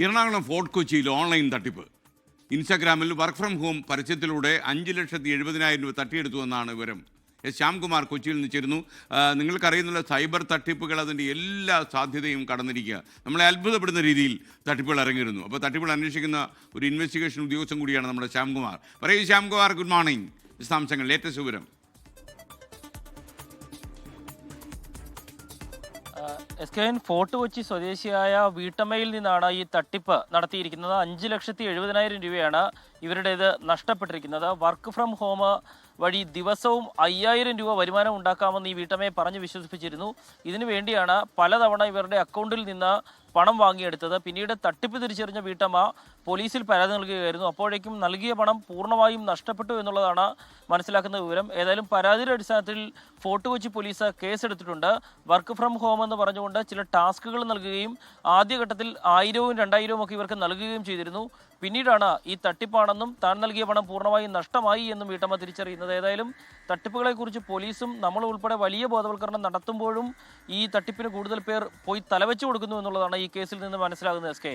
Ernakulam fort കൊച്ചിയിൽ online തട്ടിപ്പ്. ഇൻസ്റ്റാഗ്രാമിൽ വർക്ക് ഫ്രം ഹോം പരസ്യത്തിലൂടെ അഞ്ച് ലക്ഷത്തി എഴുപതിനായിരം രൂപ തട്ടിയെടുത്തു എന്നാണ് വിവരം. എസ് ശ്യാംകുമാർ കൊച്ചിയിൽ നിന്ന് ചേരുന്നു. നിങ്ങൾക്കറിയുന്നുള്ള സൈബർ തട്ടിപ്പുകൾ അതിന്റെ എല്ലാ സാധ്യതയും കടന്നിരിക്കുക. നമ്മളെ അത്ഭുതപ്പെടുന്ന രീതിയിൽ തട്ടിപ്പുകൾ ഇറങ്ങിയിരുന്നു അപ്പോൾ തട്ടിപ്പുകൾ അന്വേഷിക്കുന്ന ഒരു ഇൻവെസ്റ്റിഗേഷൻ ഉദ്യോഗസ്ഥൻ കൂടിയാണ് നമ്മുടെ ശ്യാംകുമാർ. പറയൂ ശ്യാംകുമാർ ഗുഡ് മോർണിംഗ് വിശദാംശങ്ങൾ ലേറ്റസ്റ്റ് വിവരം. S K N Fort Kochi സ്വദേശിയായ വീട്ടമ്മയിൽ നിന്നാണ് ഈ തട്ടിപ്പ് നടത്തിയിരിക്കുന്നത്. അഞ്ച് ലക്ഷത്തി എഴുപതിനായിരം രൂപയാണ് ഇവരുടേത് നഷ്ടപ്പെട്ടിരിക്കുന്നത്. വർക്ക് ഫ്രം ഹോം വഴി ദിവസവും അയ്യായിരം രൂപ വരുമാനം ഉണ്ടാക്കാമെന്ന് ഈ വീട്ടമ്മയെ പറഞ്ഞ് വിശ്വസിപ്പിച്ചിരുന്നു. ഇതിനു വേണ്ടിയാണ് പലതവണ ഇവരുടെ അക്കൗണ്ടിൽ നിന്ന് പണം വാങ്ങിയെടുത്തത്. പിന്നീട് തട്ടിപ്പ് തിരിച്ചറിഞ്ഞ വീട്ടമ്മ പോലീസിൽ പരാതി നൽകുകയായിരുന്നു. അപ്പോഴേക്കും നൽകിയ പണം പൂർണമായും നഷ്ടപ്പെട്ടു എന്നുള്ളതാണ് മനസ്സിലാക്കുന്ന വിവരം. ഏതായാലും പരാതിയുടെ അടിസ്ഥാനത്തിൽ ഫോർട്ട് കൊച്ചി പോലീസ് കേസെടുത്തിട്ടുണ്ട്. വർക്ക് ഫ്രം ഹോം എന്ന് പറഞ്ഞുകൊണ്ട് ചില ടാസ്കുകൾ നൽകുകയും ആദ്യഘട്ടത്തിൽ ആയിരവും രണ്ടായിരവും ഒക്കെ ഇവർക്ക് നൽകുകയും ചെയ്തിരുന്നു. പിന്നീടാണ് ഈ തട്ടിപ്പാണെന്നും താൻ നൽകിയ പണം പൂർണമായും നഷ്ടമായി എന്നും വീട്ടമ്മ തിരിച്ചറിയുന്നത്. ഏതായാലും തട്ടിപ്പുകളെക്കുറിച്ച് പോലീസും നമ്മൾ ഉൾപ്പെടെ വലിയ ബോധവൽക്കരണം നടത്തുമ്പോഴും ഈ തട്ടിപ്പിന് കൂടുതൽ പേർ പോയി തലവെച്ചു കൊടുക്കുന്നു എന്നുള്ളതാണ് ഈ കേസിൽ നിന്ന് മനസ്സിലാകുന്നത് S K